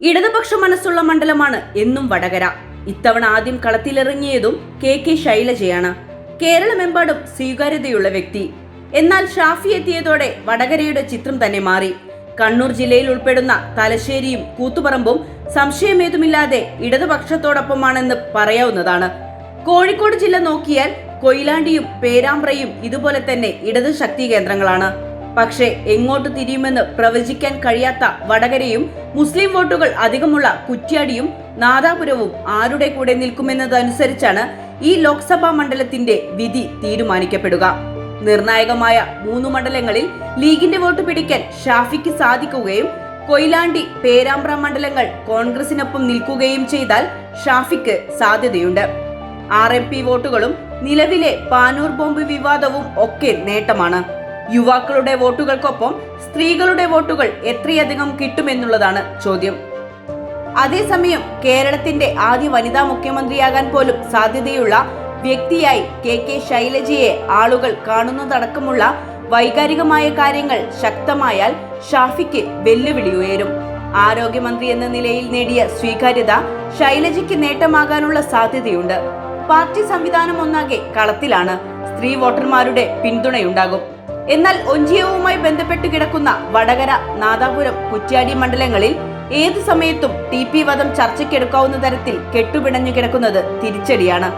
ഇടതുപക്ഷ മനസ്സുള്ള മണ്ഡലമാണ് എന്നും വടകര. ഇത്തവണ ആദ്യം കളത്തിലിറങ്ങിയതും കെ കെ ശൈലജയാണ്. കേരളമെമ്പാടും സ്വീകാര്യതയുള്ള വ്യക്തി. എന്നാൽ ഷാഫി എത്തിയതോടെ വടകരയുടെ ചിത്രം തന്നെ മാറി. കണ്ണൂർ ജില്ലയിൽ ഉൾപ്പെടുന്ന തലശ്ശേരിയും കൂത്തുപറമ്പും സംശയമേതുമില്ലാതെ ഇടതുപക്ഷത്തോടൊപ്പമാണെന്ന് പറയാവുന്നതാണ്. കോഴിക്കോട് ജില്ല നോക്കിയാൽ കൊയിലാണ്ടിയും പേരാമ്പ്രയും ഇതുപോലെ തന്നെ ഇടത് ശക്തി കേന്ദ്രങ്ങളാണ്. പക്ഷേ എങ്ങോട്ട് തിരിയുമെന്ന് പ്രവചിക്കാൻ കഴിയാത്ത വടകരയും മുസ്ലിം വോട്ടുകൾ അധികമുള്ള കുറ്റ്യാടിയും നാദാപുരവും ആരുടെ കൂടെ നിൽക്കുമെന്നതനുസരിച്ചാണ് ഈ ലോക്സഭാ മണ്ഡലത്തിന്റെ വിധി തീരുമാനിക്കപ്പെടുക. നിർണായകമായ മൂന്ന് മണ്ഡലങ്ങളിൽ ലീഗിന്റെ വോട്ട് പിടിക്കാൻ ഷാഫിക്ക് സാധിക്കുകയും കൊയിലാണ്ടി പേരാമ്പ്ര മണ്ഡലങ്ങൾ കോൺഗ്രസിനൊപ്പം നിൽക്കുകയും ചെയ്താൽ ഷാഫിക്ക് സാധ്യതയുണ്ട്. ആർ എം പി വോട്ടുകളും നിലവിലെ പാനൂർ ബോംബ് വിവാദവും ഒക്കെ നേട്ടമാണ്. യുവാക്കളുടെ വോട്ടുകൾക്കൊപ്പം സ്ത്രീകളുടെ വോട്ടുകൾ എത്രയധികം കിട്ടുമെന്നുള്ളതാണ് ചോദ്യം. അതേസമയം കേരളത്തിന്റെ ആദ്യ വനിതാ മുഖ്യമന്ത്രിയാകാൻ പോലും സാധ്യതയുള്ള വ്യക്തിയായി കെ കെ ശൈലജയെ ആളുകൾ കാണുന്നതടക്കമുള്ള വൈകാരികമായ കാര്യങ്ങൾ ശക്തമായാൽ ഷാഫിക്ക് വെല്ലുവിളി ഉയരും. ആരോഗ്യമന്ത്രി എന്ന നിലയിൽ നേടിയ സ്വീകാര്യത ശൈലജയ്ക്ക് നേട്ടമാകാനുള്ള സാധ്യതയുണ്ട്. പാർട്ടി സംവിധാനം ഒന്നാകെ കളത്തിലാണ്. സ്ത്രീ വോട്ടർമാരുടെ പിന്തുണയുണ്ടാകും. എന്നാൽ ഒഞ്ചിയവുമായി ബന്ധപ്പെട്ട് കിടക്കുന്ന വടകര നാദാപുരം കുറ്റ്യാടി മണ്ഡലങ്ങളിൽ ഏത് സമയത്തും ടി പി വധം ചർച്ചയ്ക്കെടുക്കാവുന്ന തരത്തിൽ കെട്ടുപിണഞ്ഞു കിടക്കുന്നത് തിരിച്ചടിയാണ്.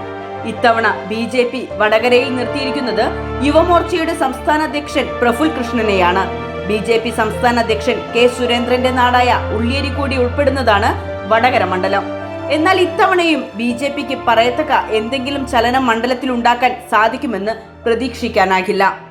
ഇത്തവണ ബി ജെ പി വടകരയിൽ നിർത്തിയിരിക്കുന്നത് യുവമോർച്ചയുടെ സംസ്ഥാന അധ്യക്ഷൻ പ്രഫുൽ കൃഷ്ണനെയാണ്. ബി ജെ പി സംസ്ഥാന അധ്യക്ഷൻ കെ സുരേന്ദ്രന്റെ നാടായ ഉള്ളിയേരിക്കൂടി ഉൾപ്പെടുന്നതാണ് വടകര മണ്ഡലം. എന്നാൽ ഇത്തവണയും ബി ജെ പിക്ക് പറയത്തക്ക എന്തെങ്കിലും ചലനം മണ്ഡലത്തിൽ ഉണ്ടാക്കാൻ സാധിക്കുമെന്ന് പ്രതീക്ഷിക്കാനാകില്ല.